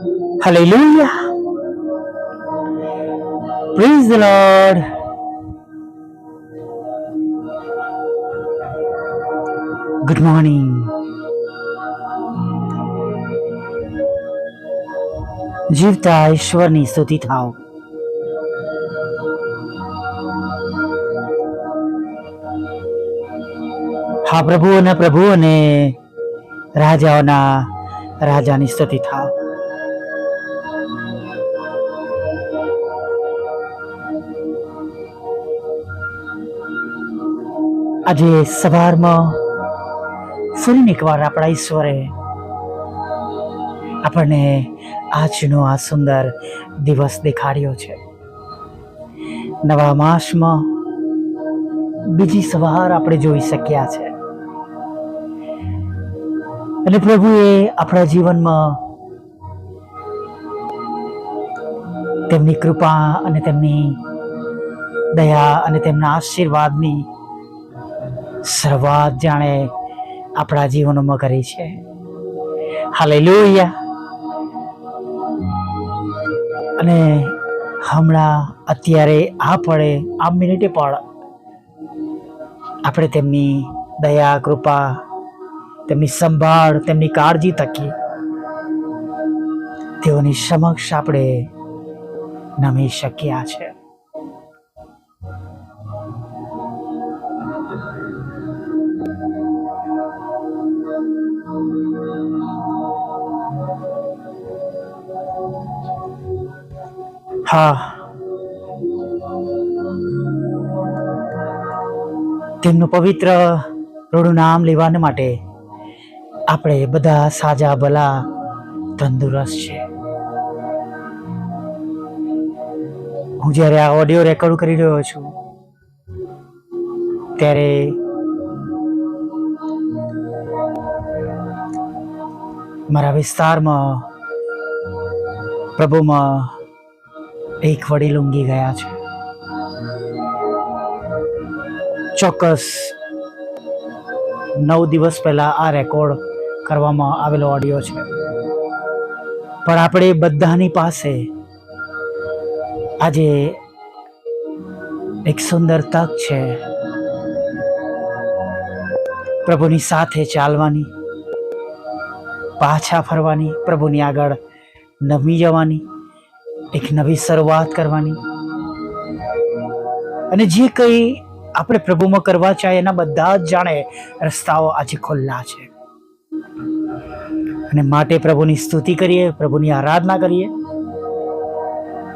Hallelujah. Praise the Lord. Good morning. જીવતા ઈશ્વરની સ્તુતિ થાવ હા પ્રભુ અને પ્રભુ અને રાજાઓના રાજાની સ્તુતિ થાવ આજે સવારમાં ફરીને એકવાર આપણા ઈશ્વરે આપણને આજનો આ સુંદર દિવસ દેખાડ્યો છે. નવા માસમાં બીજી સવાર આપણે જોઈ શક્યા છે. અને પ્રભુએ આપણા જીવનમાં તેમની કૃપા અને તેમની દયા અને તેમના આશીર્વાદની શરૂઆત જાણે આપણા જીવનોમાં કરી છે. હાલેલુયા. અને હમણાં અત્યારે આ પડે આ મિનિટે પણ આપણે તેમની દયા, કૃપા, તેમની સંભાળ, તેમની કાળજી તકી તેઓની સમક્ષ આપણે નમી શક્યા છે. હા. તેમનું પવિત્ર રૂડું નામ લેવાને માટે આપણે બધા સાજા, ભલા, તંદુરસ્ત છે. હું જ્યારે આ ઓડિયો રેકોર્ડ કરી રહ્યો છું, ત્યારે મારા વિસ્તારમાં, પ્રભુમાં એક વડીલ ઊંઘી ગયા છે. ચોક્કસ નવ દિવસ પહેલા આ રેકોર્ડ કરવામાં આવેલો ઓડિયો છે. પણ આપણે બધાની પાસે આજે એક સુંદર તક છે. પ્રભુની સાથે ચાલવાની, પાછા ફરવાની, પ્રભુની આગળ નમી જવાની એક નવી શરૂઆત કરવાની. અને જે કંઈ આપણે પ્રભુમાં કરવા ચાહીએ એના બધા જ જાણે રસ્તાઓ આજે ખુલ્લા છે. અને માટે પ્રભુની સ્તુતિ કરીએ, પ્રભુની આરાધના કરીએ.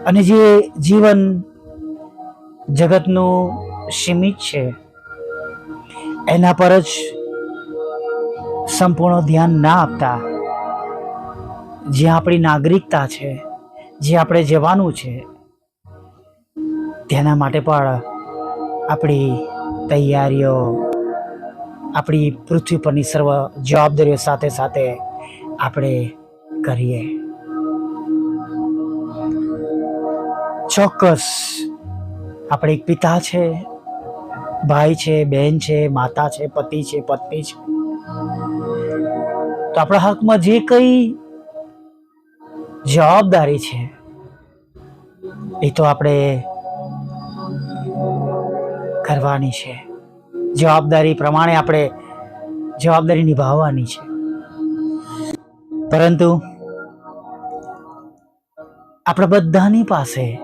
અને જે જીવન જગતનું સીમિત છે, એના પર જ સંપૂર્ણ ધ્યાન ના આપતા જે આપણી નાગરિકતા છે જે આપણે જવાનું છે, તેના માટે પણ આપણી તૈયારીઓ, આપણી પૃથ્વી પરની સર્વ જવાબદારીઓ સાથે સાથે આપણે કરીએ. ચોક્કસ આપણે એક પિતા છે, ભાઈ છે, બહેન છે, માતા છે, પતિ છે, પત્ની છે. તો આપણા હકમાં જે કંઈ જવાબદારી છે. એ તો આપણે કરવાની છે. જવાબદારી પ્રમાણે આપણે જવાબદારી નિભાવવાની છે. પરંતુ આપણા બધાની પાસે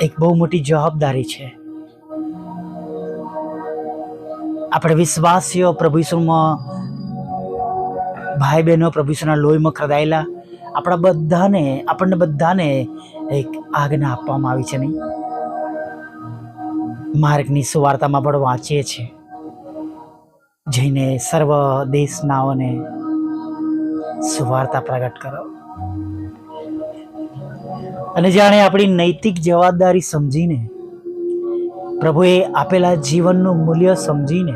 એક બહુ મોટી જવાબદારી છે. આપણે વિશ્વાસીઓ પ્રભુ ઈસુમાં ભાઈ બહેનો પ્રભુ લોહીમાં ખરદાયેલા આપણા બધાને, આપણને બધાને એક આજ્ઞા આપવામાં આવી છે નહીં માર્ગની સુવાર્તામાં પણ વાંચીએ છીએ. જઈને સર્વ દેશનાઓને સુવાર્તા પ્રગટ કરો. અને જાણે આપણી નૈતિક જવાબદારી સમજીને, પ્રભુએ આપેલા જીવનનું મૂલ્ય સમજીને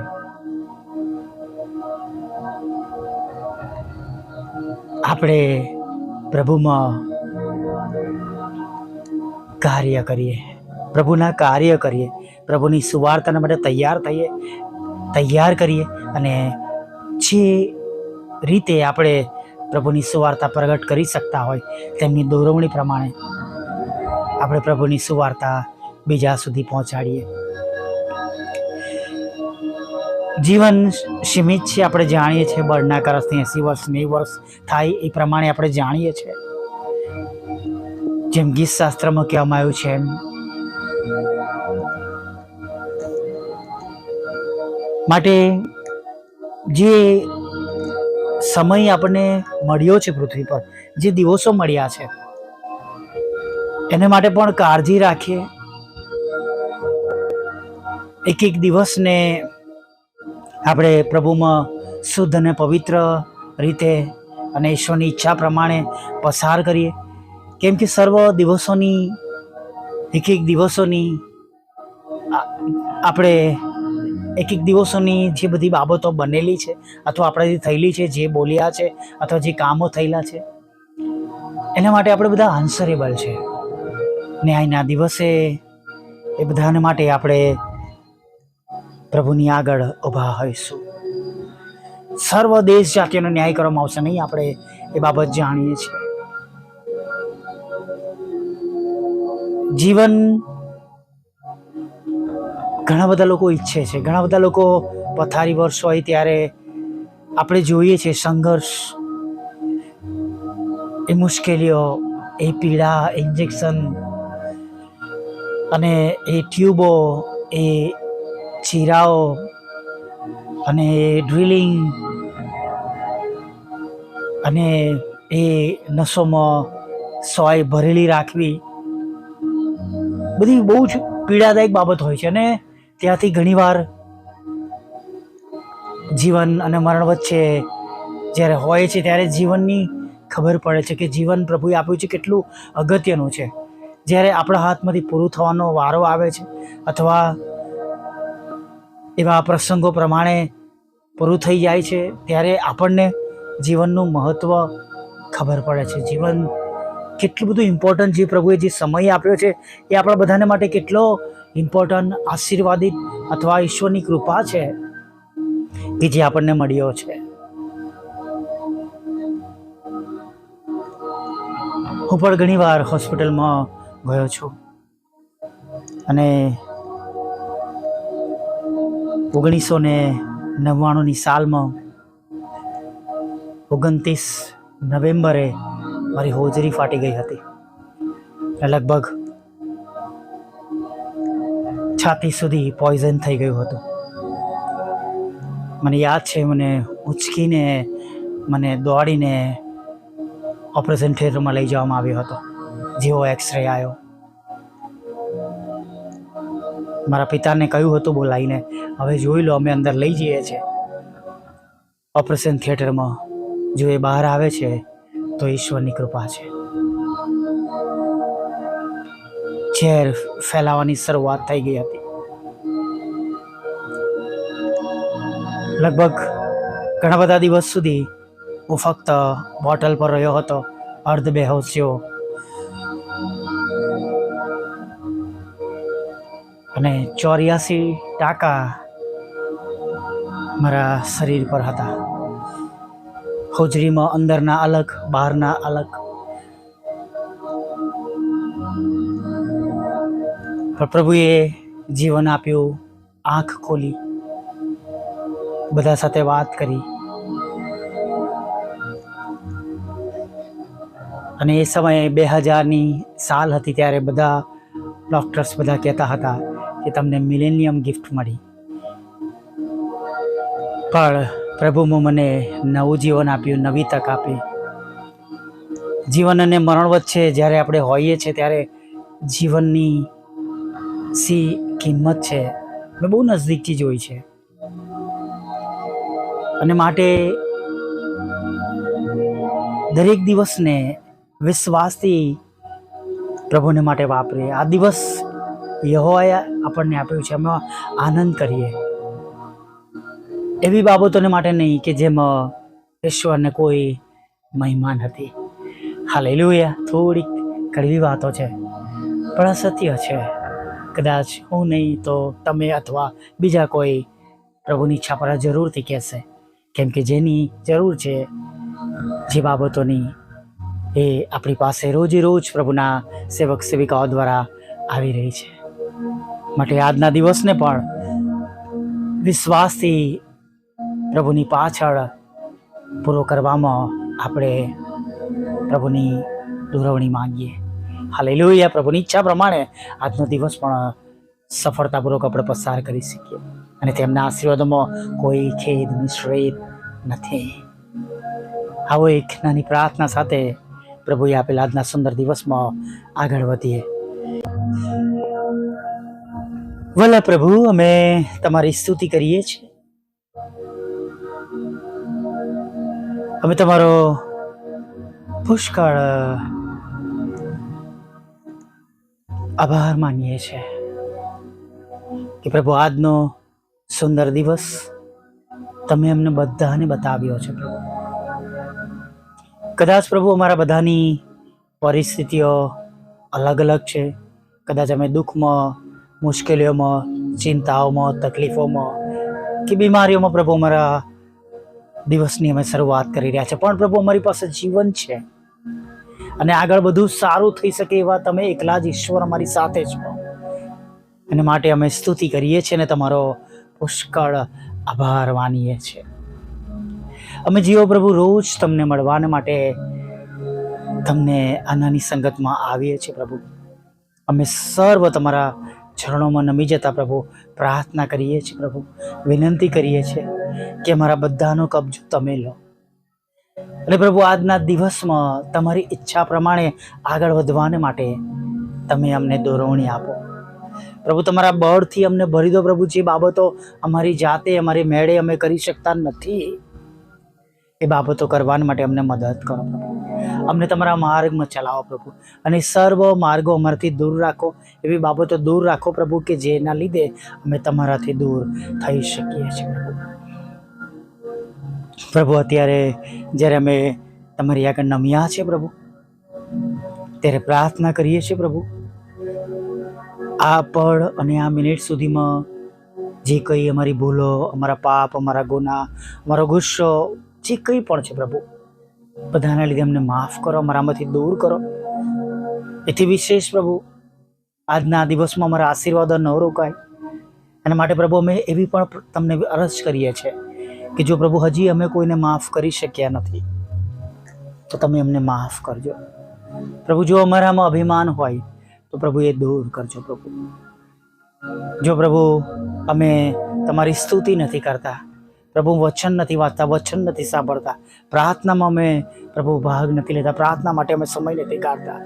આપણે પ્રભુમાં કાર્ય કરીએ. પ્રભુના કાર્ય કરીએ. પ્રભુની સુવાર્તાના માટે તૈયાર થઈએ, તૈયાર કરીએ અને જે રીતે આપણે પ્રભુની સુવાર્તા પ્રગટ કરી શકતા હોય તેમની દોરવણી પ્રમાણે આપણે પ્રભુની સુવાર્તા બીજા સુધી પહોંચાડીએ. જીવન સીમિત છે, આપણે જાણીએ છીએ બળના કરસથી એંસી વર્ષ, નેવું વર્ષ થાય એ પ્રમાણે આપણે જાણીએ છીએ. જેમ ગીત શાસ્ત્રમાં કહેવામાં આવ્યું છે એમ. માટે જે સમય આપણને મળ્યો છે પૃથ્વી પર, જે દિવસો મળ્યા છે, એને માટે પણ કાળજી રાખીએ. એક એક દિવસને આપણે પ્રભુમાં શુદ્ધ અને પવિત્ર રીતે અને ઈશ્વરની ઈચ્છા પ્રમાણે પસાર કરીએ. કેમ કે સર્વ દિવસોની એક એક દિવસોની આપણે એક એક દિવસોની જે બધી બાબતો બનેલી છે અથવા આપણાથી થયેલી છે, જે બોલ્યા છે અથવા જે કામો થયેલા છે, એના માટે આપણે બધા આન્સરેબલ છે. ન્યાયના દિવસે એ બધાને માટે આપણે પ્રભુની આગળ ઊભા હોઈશું. સર્વ દેશ જાતિઓનો ન્યાય કરવામાં આવશે નહીં, આપણે એ બાબત જાણીએ છીએ. જીવન ઘણા બધા લોકો ઈચ્છે છે. ઘણા બધા લોકો પથારી વર્ષ હોય ત્યારે આપણે જોઈએ છીએ સંઘર્ષ, એ મુશ્કેલીઓ, એ પીડા ઇન્જેક્શન અને એ ટ્યુબો એ ચીરાઓ અને ડ્રિલિંગ અને એ નસોમાં સોય ભરેલી રાખવી. બધી બહુ જ પીડાદાયક બાબત હોય છે અને ત્યાંથી ઘણીવાર જીવન અને મરણ વચ્ચે જ્યારે હોય છે ત્યારે જીવનની ખબર પડે છે કે જીવન પ્રભુએ આપ્યું છે કેટલું અગત્યનું છે. જ્યારે આપણા હાથમાંથી પૂરું થવાનો વારો આવે છે અથવા એવા પ્રસંગો પ્રમાણે પૂરું થઈ જાય છે, ત્યારે આપણને જીવનનું મહત્ત્વ ખબર પડે છે. જીવન કેટલું બધું ઇમ્પોર્ટન્ટ જે પ્રભુએ જે સમય આપ્યો છે, એ આપણા બધાને માટે કેટલો ઇમ્પોર્ટન્ટ આશીર્વાદિત અથવા ઈશ્વરની કૃપા છે કે જે આપણને મળ્યો છે. હું પણ ઘણીવાર હોસ્પિટલમાં ગયો છું અને ઓગણીસો ને નવ્વાણુંની સાલમાં ઓગણત્રીસ નવેમ્બરે મારી હોજરી ફાટી ગઈ હતી. લગભગ છાતી સુધી પોઈઝન થઈ ગયું હતું. મને યાદ છે, મને ઉચકીને, મને દોડીને ઓપરેશન થિયેટરમાં લઈ જવામાં આવ્યો હતો. જેવો એક્સરે આવ્યો. મારા પિતાને કહ્યું હતું બોલાવીને હવે જોઈ લો, અમે અંદર લઈ જઈએ છીએ ઓપરેશન થિયેટરમાં જો એ બહાર આવે છે, તો ઈશ્વરની કૃપા છે. ઝેર ફેલાવાની શરૂઆત થઈ ગઈ હતી. લગભગ ઘણા બધા દિવસ સુધી હું ફક્ત બોટલ પર રહ્યો હતો, અર્ધ બેહોશ જેવો. અને ચોર્યાસી ટાંકા મારા શરીર પર હતા. હોજરીમાં અંદરના અલગ, બહારના અલગ. પણ પ્રભુએ જીવન આપ્યું, આંખ ખોલી. બધા સાથે વાત કરી. અને એ સમયે બે હજારની સાલ હતી ત્યારે બધા ડૉક્ટર્સ બધા કહેતા હતા કે તમને મિલેનિયમ ગિફ્ટ મળી. પણ પ્રભુમાં મને નવું જીવન આપ્યું, નવી તક આપી. જીવન અને મરણ વચ્ચે જ્યારે આપણે હોઈએ છીએ, ત્યારે જીવનની સી કિંમત છે, મેં બહુ નજદીકથી જોઈ છે. અને માટે દરેક દિવસને વિશ્વાસથી પ્રભુને માટે વાપરીએ. આ દિવસ યહોવાએ આપણને આપ્યું છે એમાં આનંદ કરીએ. એવી બાબતોને માટે નહીં કે જેમાં ઈશ્વરને કોઈ મહેમાન હતી હાલેલુયા. થોડીક કડવી વાતો છે. પણ અસત્ય સત્ય છે. કદાચ હું નહીં તો તમે અથવા બીજા કોઈ પ્રભુની ઈચ્છા પર જરૂરથી કહેશે. કેમ કે જેની જરૂર છે, જે બાબતોની એ આપણી પાસે રોજે રોજ પ્રભુના સેવક સેવિકાઓ દ્વારા આવી રહી છે. માટે આજના દિવસને પણ વિશ્વાસથી પ્રભુની પાછળ પૂરો કરવામાં આપણે પ્રભુની દોરવણી માંગીએ. હાલેલુયા. પ્રભુની ઈચ્છા પ્રમાણે આજનો દિવસ પણ સફળતાપૂર્વક આપણે પસાર કરી શકીએ અને તેમના આશીર્વાદોમાં કોઈ ખેદ, મિશ્રિત નથી. આવો એક નાની પ્રાર્થના સાથે પ્રભુએ આપેલા આજના સુંદર દિવસમાં આગળ વધીએ. વલા પ્રભુ, અમે તમારી સ્તુતિ કરીએ છીએ. અમે તમારો પુષ્કળ આભાર માનીએ છીએ કે પ્રભુ આજનો સુંદર દિવસ તમે અમને બધાને બતાવ્યો છે પ્રભુ. કદાચ પ્રભુ અમારા બધાની પરિસ્થિતિઓ અલગ અલગ છે. કદાચ અમે દુઃખમાં, મુશ્કેલીઓમાં, ચિંતાઓમાં, તકલીફોમાં કે બીમારીઓમાં પ્રભુ અમારા દિવસની અમે શરૂઆત કરી રહ્યા છે. પણ પ્રભુ, અમારી પાસે જીવન છે. અને આગળ બધું સારું થઈ શકે એવા તમે એકલા જ ઈશ્વર અમારી સાથે છો અને માટે અમે સ્તુતિ કરીએ છીએ અને તમારો પુષ્કળ આભાર માનીએ છીએ. અમે જીવો પ્રભુ, રોજ તમને મળવાને માટે તમને આ નાની સંગતમાં આવીએ છીએ પ્રભુ. અમે સર્વ તમારા ચરણોમાં નમી જતા પ્રભુ, પ્રાર્થના કરીએ છીએ પ્રભુ, વિનંતી કરીએ છીએ કે અમારા બધાનો કબજો તમે લો. અને પ્રભુ, આજના દિવસમાં તમારી ઈચ્છા પ્રમાણે આગળ વધવાને માટે તમે અમને દોરવણી આપો. પ્રભુ, તમારા બળથી અમને ભરી દો પ્રભુ, જે બાબતો અમારી જાતે, અમારી મેળે અમે કરી શકતા નથી, એ બાબતો કરવા માટે અમને મદદ કરો પ્રભુ. અમને તમારા માર્ગમાં ચલાવો પ્રભુ. અને સર્વ માર્ગો અમારાથી દૂર રાખો. એવી બાબતો દૂર રાખો પ્રભુ કે જેના લીધે અમે તમારાથી દૂર થઈ શકીએ છીએ પ્રભુ. પ્રભુ, અત્યારે જ્યારે અમે તમારી આગળ નમ્યા છે પ્રભુ, ત્યારે પ્રાર્થના કરીએ છીએ પ્રભુ, આ પળ અને આ મિનિટ સુધીમાં જે કંઈ અમારી ભૂલો, અમારા પાપ, અમારા ગુના, અમારો ગુસ્સો, જે કંઈ પણ છે પ્રભુ બધાના લીધે અમને માફ કરો, અમારામાંથી દૂર કરો. એથી વિશેષ પ્રભુ, આજના દિવસમાં અમારા આશીર્વાદો ન રોકાય. અને માટે પ્રભુ અમે એવી પણ તમને અરજ કરીએ છીએ કે જો પ્રભુ હજી અમે કોઈને માફ કરી શક્યા નથી, તો તમે અમને માફ કરજો. પ્રભુ, જો અમારામાં અભિમાન હોય, તો પ્રભુ એ દૂર કરજો પ્રભુ. જો પ્રભુ, અમે તમારી સ્તુતિ નથી કરતા પ્રભુ વચન નથી વાંચતા, વચન નથી સાંભળતા. પ્રાર્થનામાં અમે પ્રભુ ભાગ નથી લેતા, પ્રાર્થના માટે અમે સમય નથી કાઢતા.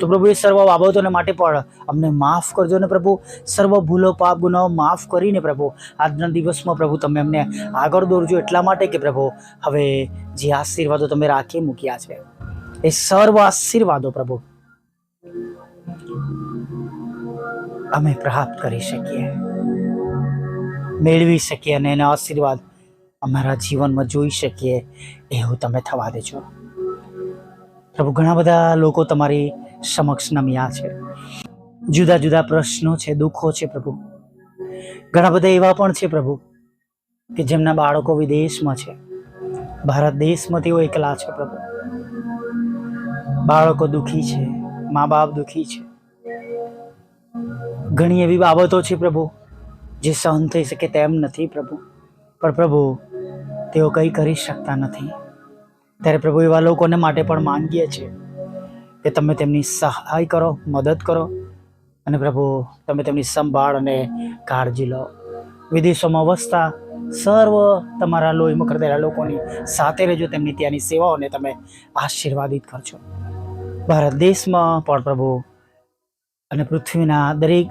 તો પ્રભુ એ સર્વ બાબતોને માટે પણ અમને માફ કરજો ને પ્રભુ. સર્વ ભૂલો, પાપ, ગુનાઓ માફ કરીને પ્રભુ. આજના દિવસમાં પ્રભુ તમે અમને આગળ દોરજો એટલા માટે કે પ્રભુ, હવે જે આશીર્વાદો તમે રાખી મૂક્યા છે, એ સર્વ આશીર્વાદો પ્રભુ, અમે પ્રાપ્ત કરી શકીએ, મેળવી શકીએ અને એના આશીર્વાદ અમારા જીવનમાં જોઈ શકીએ, એવું તમે થવા દેજો. પ્રભુ, ઘણા બધા લોકો તમારી સમક્ષ નમ્યા છે. જુદા જુદા પ્રશ્નો છે, દુઃખો છે પ્રભુ. ઘણા બધા એવા પણ છે પ્રભુ, કે જેમના બાળકો વિદેશમાં છે. ભારત દેશમાં તેઓ એકલા છે પ્રભુ. બાળકો દુઃખી છે મા બાપ દુઃખી છે. ઘણી એવી બાબતો છે પ્રભુ, જે સહન થઈ શકે તેમ નથી પ્રભુ. પણ પ્રભુ તેઓ કંઈ કરી શકતા નથી. ત્યારે પ્રભુ એવા લોકોને માટે પણ માંગીએ છીએ કે તમે તેમની સહાય કરો, મદદ કરો અને પ્રભુ, તમે તેમની સંભાળ અને કાળજી લો. વિદેશોમાં વસતા સર્વ તમારા લોહીમાં કરદેલા લોકોની સાથે રહેજો, તેમની ત્યાંની સેવાઓને તમે આશીર્વાદિત કરજો. ભારત દેશમાં પણ પ્રભુ અને પૃથ્વીના દરેક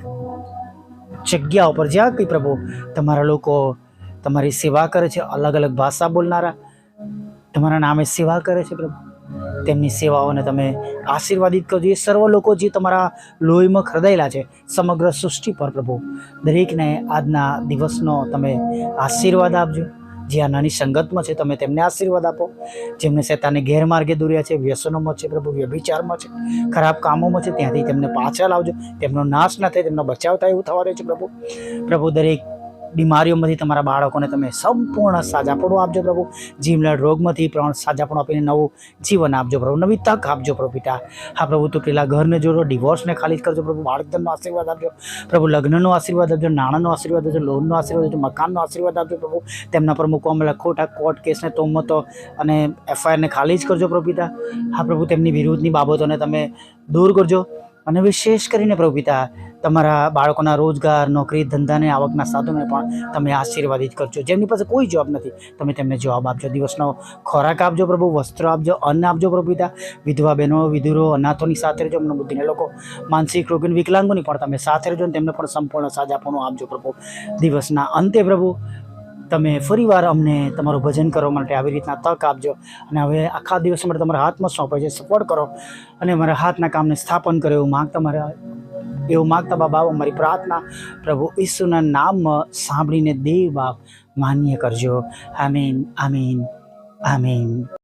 જગ્યાઓ પર જ્યાં કંઈ પ્રભુ તમારા લોકો તમારી સેવા કરે છે, અલગ અલગ ભાષા બોલનારા. તમારા નામે સેવા કરે છે પ્રભુ. તેમની સેવાઓને તમે આશીર્વાદિત કરજો. એ સર્વ લોકો જે તમારા લોહીમાં ખરદાયેલા છે, સમગ્ર સૃષ્ટિ પર પ્રભુ. દરેકને આજના દિવસનો તમે આશીર્વાદ આપજો. જે આ નાની સંગતમાં છે, તમે તેમને આશીર્વાદ આપો. જેમને શેતાને ગેરમાર્ગે દોર્યા છે, વ્યસનોમાં છે પ્રભુ, વ્યભિચારમાં છે, ખરાબ કામોમાં છે, ત્યાંથી તેમને પાછા લાવજો. તેમનો નાશ ના થાય, તેમનો બચાવ થાય એવું થવા દે છે પ્રભુ. પ્રભુ, દરેક બીમારીઓમાંથી તમારા બાળકોને તમે સંપૂર્ણ સાજાપણું આપજો પ્રભુ. જીવલેણ રોગમાંથી પણ સાજાપણું આપીને નવું જીવન આપજો પ્રભુ. નવી તક આપજો પ્રભુ પિતા. હા પ્રભુ તૂટેલા ઘરને જોડો, ડિવોર્સને ખાલી કરજો પ્રભુ. બાળકધનનો આશીર્વાદ આપજો. પ્રભુ, લગ્નનો આશીર્વાદ આપજો, નાણાંનો આશીર્વાદ આપજો, લોનનો આશીર્વાદ આપજો, મકાનનો આશીર્વાદ આપજો પ્રભુ. તેમના પર મૂકવામાં ખોટા કોર્ટ કેસને તોમતો અને એફઆઈઆરને ખાલી જ કરજો પ્રભુ પિતા. હા પ્રભુ, તેમની વિરુદ્ધની બાબતોને તમે દૂર કરજો. અને વિશેષ કરીને પ્રભુ તમારા બાળકોના રોજગાર, નોકરી, ધંધાને આવકના સાધનોને પણ તમે આશીર્વાદિત કરજો. જેમની પાસે કોઈ જોબ નથી, તમે તેમને જવાબ આપજો. દિવસનો ખોરાક આપજો પ્રભુ, વસ્ત્ર આપજો, અન્ન આપજો પ્રભુ વિધવા બહેનો, વિધુરો, અનાથોની સાથે રહેજો એમનો બુદ્ધિને લોકો. માનસિક રોગીન, વિકલાંગોની પણ તમે સાથે રહેજો અને તેમને પણ સંપૂર્ણ સાજાપણું આપજો પ્રભુ. દિવસના અંતે પ્રભુ તમે ફરીવાર અમને તમારું ભજન કરવા માટે આવી રીતના તક આપજો અને હવે આખા દિવસ માટે તમારા હાથમાં સોંપાય છે સપોર્ટ કરો અને અમારા હાથના કામને સ્થાપન કરો એવું માગતા મારા, એવું માગતા બાબા અમારી પ્રાર્થના પ્રભુ ઈસુના નામમાં સાંભળીને દેવ બાપ માન્ય કરજો. આમીન આમીન આમીન.